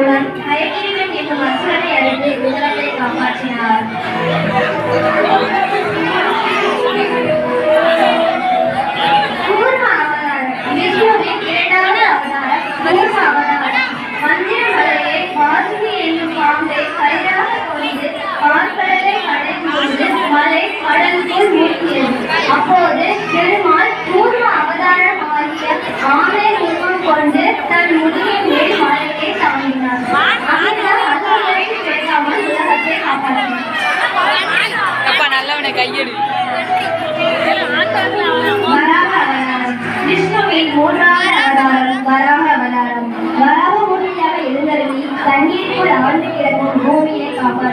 மூலம் ஹரிகிரிவன் என்னும் அசுரனை அறிந்து விதவத்தை காப்பாற்றினார்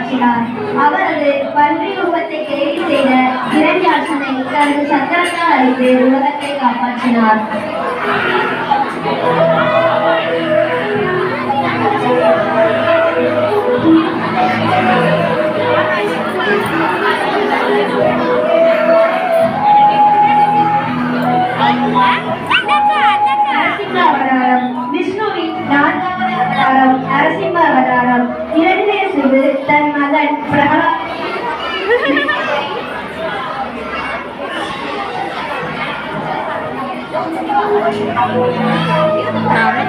காப்பாற்றினார் அவரது பன்றி ரூபத்தை கேலி செய்த இரண்யாசனை தனது சக்கரத்தால் அழித்து உலகத்தை காப்பாற்றினார். நரசிம்ம அவதாரம் விஷ்ணுவின் நான்காவது அவதாரம் நரசிம்ம அவதாரம். இரண்டு சிறு தன் மகன் பிரகலா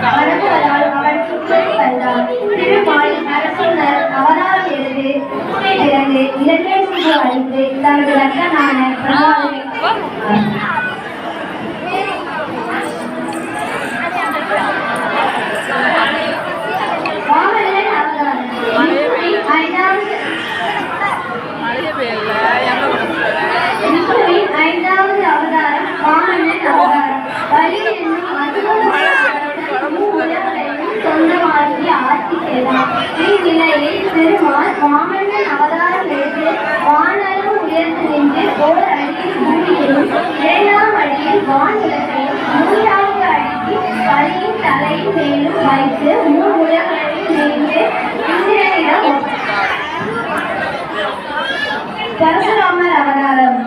மரபுகளால் அவன் சுற்றி வந்தான் திருமால் நரசிம்மர் அவதாரம் எழுது பூனை அழித்து தனது ரத்தனான பிரகலாதை வாமனன் அவதாரம் விஷ்ணுவின் ஐந்தாவது மழைய பெய்யல எங்க விஷ்ணுவின் ஐந்தாவது அவதாரம் வாமனன் அவதாரம் வலி என்னும் அசுரன் உலகத்தையும் சொந்தமாக்கி ஆட்சி இந்நிலையில் பெருமாள் வாமனன் அவதாரம் எடுத்து வானளவு உயர்ந்து நின்று ஓர் அடியில் பூமியையும் இரண்டாம் அடியில் வான் உலகையும் மூன்றாவது அடிக்கு வலியின் தலையின் மேலும் வைத்து மூணு உலகங்களையும் நின்று இந்திரனிடம் பரசுராமர் அவதாரம்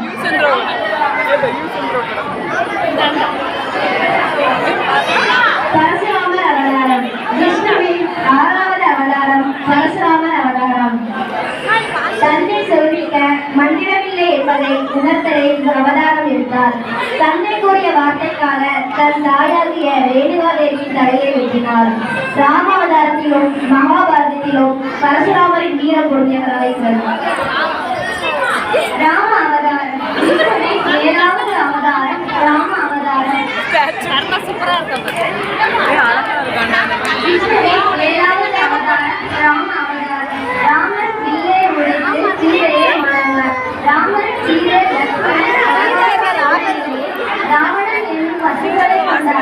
பரசுராமர் அவதாரம் விஷ்ணுவின் ஆறாவது அவதாரம் பரசுராமர் அவதாரம் தந்தை சொல்லிக்க மந்திரமில்லை என்பதை உணர்த்தலை அவதாரம் எடுத்தார். தந்தை கூறிய வார்த்தைக்காக தன் தாயாகிய ரேணுகாதேவியின் தலையை வெட்டினார். ராம அவதாரத்திலும் மகாபாரதத்திலும் பரசுராமரின் வீரம் பொருந்தியவராக ராம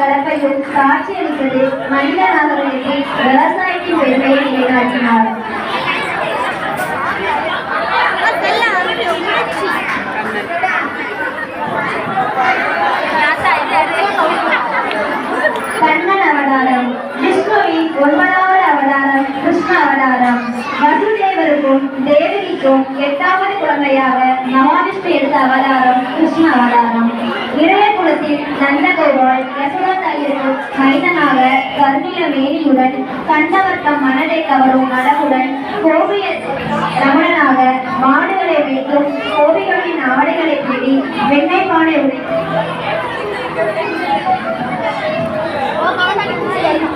கலப்பையும் காட்சியளித்தது மனித நிறுத்தி விவசாயத்தின் பெருமையை நிலைநாட்டினார் கண்ணன் அவதாரம் விஷ்ணுவின் ஒன்பதாவது அவதாரம் கிருஷ்ண அவதாரம். வசுதேவருக்கும் தேவகிக்கும் எட்டாவது குழந்தையாக மகாவிஷ்ணு எடுத்த அவதாரம் கிருஷ்ண அவதாரம். இளைய குலத்தில் நந்தகோபால் யசோதா தாயிற்கு மைந்தனாக கருணில மேனியுடன் கண்டவர் தம் மனதை கவரும் அழகுடன் கோபிய ரமணனாக மாடுகளை வைத்தும் கோபிகளின் ஆடைகளை பிடி வெண்ணை பானை உடைத்து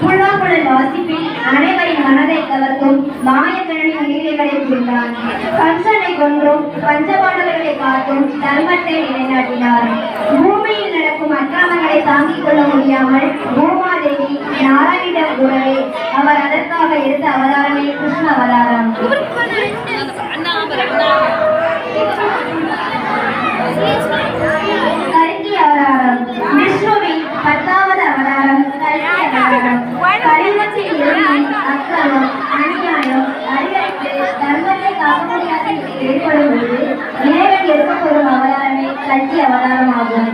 புல்லாங்குழல் வாசிப்பில் அனைவரின் மனதை கவர்க்கும் மாயக்கணனின் லீலைகளை கொண்டான் கம்சன் கொன்றும் பஞ்சபாண்டவர்களை காத்தும் தர்மத்தை நிலைநாட்டினார். பூமியில் நடக்கும் அக்கிரமங்களை தாங்கிக் கொள்ள முடியாமல் பூமாதேவி நாராயணிடம் கூறவே அவர் அதற்காக எடுத்த அவதாரமே கிருஷ்ண அவதாரம். கல்கி கல்வி அவதாரமாகும்.